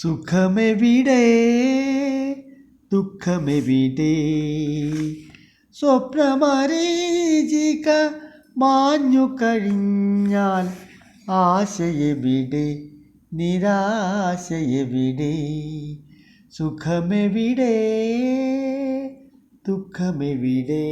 സുഖമെവിടെ? ദുഃഖമെവിടെ? സ്വപ്നമരീചിക മാഞ്ഞു കഴിഞ്ഞാൽ ആശയെവിടെ? നിരാശയെവിടെ? സുഖമെവിടെ? ദുഃഖമെവിടെ?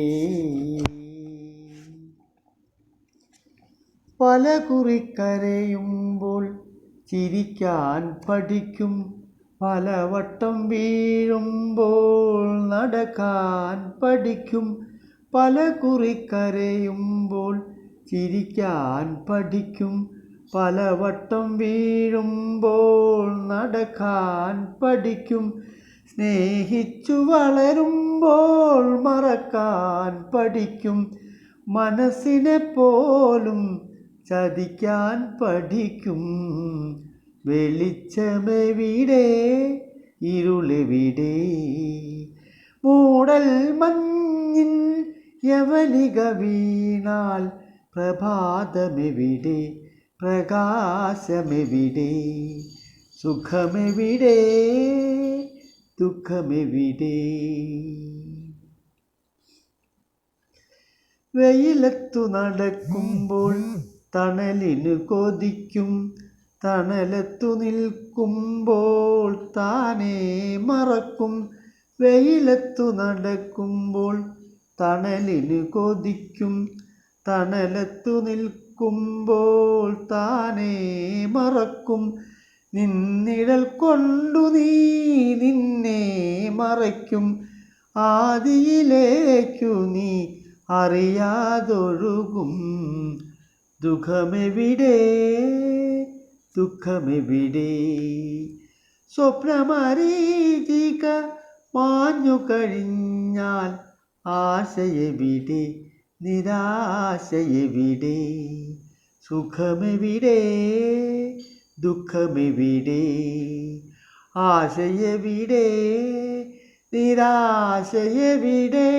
പല കുറിക്കരയുമ്പോൾ ചിരിക്കാൻ പഠിക്കും. പലവട്ടം വീഴുമ്പോൾ നടക്കാൻ പഠിക്കും. പല കുറിക്കരയുമ്പോൾ ചിരിക്കാൻ പഠിക്കും. പലവട്ടം വീഴുമ്പോൾ നടക്കാൻ പഠിക്കും. സ്നേഹിച്ചു വളരുമ്പോൾ മറക്കാൻ പഠിക്കും. മനസ്സിനെ പോലും ചതിക്കാൻ പഠിക്കും. വെളിച്ചമെവിടെ? ഇരുളെവിടെ? മൂടൽ മഞ്ഞിൻ യവനിക വീണാൽ പ്രഭാതമെവിടെ? പ്രകാശമെവിടെ? സുഖമെവിടെ? ദുഃഖമെവിടെ? വെയിലത്തു നടക്കുമ്പോൾ തണലിനു കൊതിക്കും. തണലത്തു നിൽക്കുമ്പോൾ താനേ മറക്കും. വെയിലത്തു നടക്കുമ്പോൾ തണലിനു കൊതിക്കും. തണലത്തു നിൽക്കുമ്പോൾ താനേ മറക്കും. നിന്നിഴൽ കൊണ്ടു നീ നിന്നെ മറയ്ക്കും. ആദിയിലേക്കു നീ അറിയാതൊഴുകും. ദുഃഖമെവിടെ? ദുഃഖമെവിടെ? സ്വപ്നമരീചിക മാഞ്ഞു കഴിഞ്ഞാൽ ആശയെവിടെ? നിരാശയെവിടെ? സുഖമെവിടെ? ദുഃഖമെവിടെ? ആശയെവിടെ? നിരാശയെവിടെ?